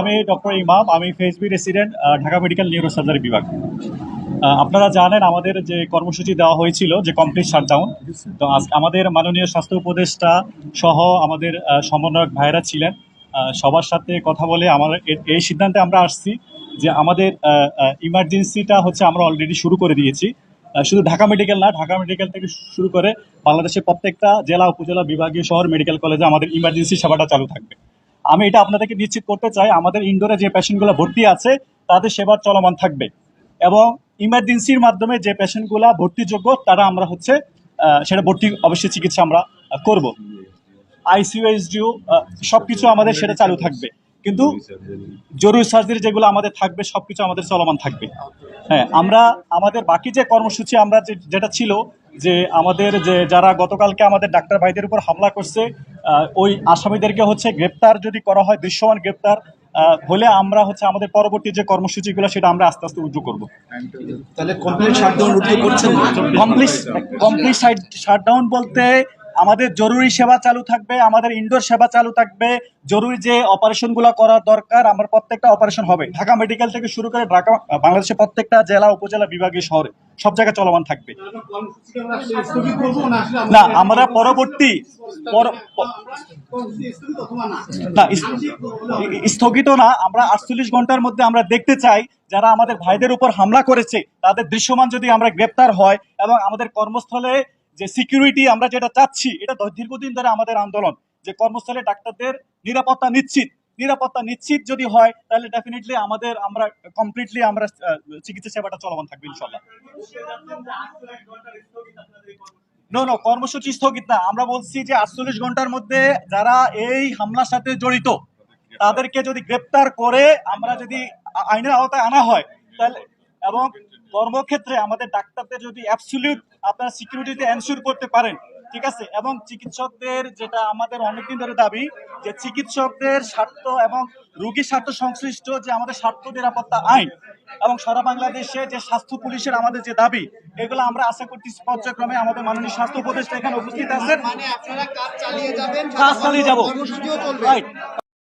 আমি ডক্টর ইমাম আমি ফেসবি resident Dhaka medical neuro surgery বিভাগ আপনারা জানেন আমাদের যে কর্মসূচি দেওয়া হয়েছিল যে কমপ্লিট শাটডাউন তো আজ আমাদের মাননীয় স্বাস্থ্য উপদেষ্টা সহ আমাদের সমন্বয়ক ভাইরা ছিলেন। সবার সাথে কথা বলে আমার এই সিদ্ধান্তে আমরা আসছি যে আমাদের ইমার্জেন্সিটা হচ্ছে আমরা অলরেডি শুরু করে দিয়েছি। শুধু ঢাকা মেডিকেল না, ঢাকা মেডিকেল থেকে শুরু করে বাংলাদেশের প্রত্যেকটা জেলা, উপজেলা, বিভাগীয় শহর মেডিকেল কলেজে আমাদের ইমার্জেন্সি সেবাটা চালু থাকবে। আমি এটা আপনাদেরকে নিশ্চিত করতে চাই, আমাদের ইন্ডোরে যে পেশেন্টগুলো ভর্তি আছে, তাদের সেবা চলমান থাকবে। এবং ইমার্জেন্সির মাধ্যমে যে পেশেন্টগুলো ভর্তিযোগ্য, তারা আমরা হচ্ছে সেটা ভর্তি অবশ্যই চিকিৎসা আমরা করব। আইসিইউ এসডিও সব কিছু আমাদের সেটা চালু থাকবে। কিন্তু জরুরি সার্জারি যেগুলো আমাদের থাকবে সব কিছু আমাদের চলমান থাকবে। হ্যাঁ আমরা আমাদের বাকি যে কর্মসূচি আমরা যে- যেটা ছিল যে আমাদের যে যারা গতকালকে আমাদের ডাক্তার ভাইদের উপর হামলা করছে ওই আসামিদেরকে হচ্ছে গ্রেপ্তার যদি করা হয় দৃশ্যমান গ্রেপ্তার হলে আমরা হচ্ছে আমাদের পরবর্তী যে কর্মসূচিগুলো সেটা আমরা আস্তে আস্তে উদ্যোগ করব। তাহলে কমপ্লিট শাটডাউন উঠতে করছেন কমপ্লিট কমপ্লিট শাটডাউন বলতে আমাদের জরুরি সেবা চালু থাকবে, আমাদের ইনডোর সেবা চালু থাকবে। জরুরি যে অপারেশনগুলো করার দরকার, আমার প্রত্যেকটা অপারেশন হবে। ঢাকা মেডিকেল থেকে শুরু করে ঢাকা বাংলাদেশের প্রত্যেকটা জেলা, উপজেলা, বিভাগীয় শহরে সব জায়গায় চলমান থাকবে। না, আমরা পরবর্তী পর- না স্থগিত না, আমরা আটচল্লিশ ঘণ্টার মধ্যে আমরা দেখতে চাই, যারা আমাদের ভাইদের উপর হামলা করেছে, তাদের দৃশ্যমান যদি আমরা গ্রেপ্তার হয় এবং আমাদের কর্মস্থলে যে সিকিউরিটি আমরা যেটা চাচ্ছি, এটা দীর্ঘদিন ধরে আমাদের আন্দোলন, যে কর্মস্থলে ডাক্তারদের নিরাপত্তা নিশ্চিত। নিরাপত্তা নিশ্চিত যদি হয়, তাহলে ডেফিনেটলি আমাদের, আমরা কমপ্লিটলি আমরা চিকিৎসা সেবাটা চলমান থাকবে, ইনশাল্লাহ। নো নো কর্মসূচি স্থগিত না। আমরা বলছি যে আটচল্লিশ ঘণ্টার মধ্যে যারা এই হামলার সাথে জড়িত, তাদেরকে যদি গ্রেপ্তার করে আমরা যদি আইনের আওতায় আনা হয়, তাহলে এবং কর্মক্ষেত্রে আমাদের ডাক্তারদের যদি অ্যাবসলিউট আপনারা সিকিউরিটিতে এনশিওর করতে পারেন ঠিক আছে? এবং চিকিৎসকদের যেটা আমাদের অনেকদিন ধরে দাবি যে চিকিৎসকদের স্বার্থ এবং রোগীর স্বার্থ সংশ্লিষ্ট যে আমাদের স্বার্থ নিরাপত্তা আইন এবং সারা বাংলাদেশে যে স্বাস্থ্য পুলিশের আমাদের যে দাবি এগুলো আমরা আশা করতেছি পর্যায়ক্রমে আমাদের মাননীয় স্বাস্থ্য উপদেষ্টা এখানে উপস্থিত আছেন। মানে কাজ চালিয়ে যাবেন যাব। রাইট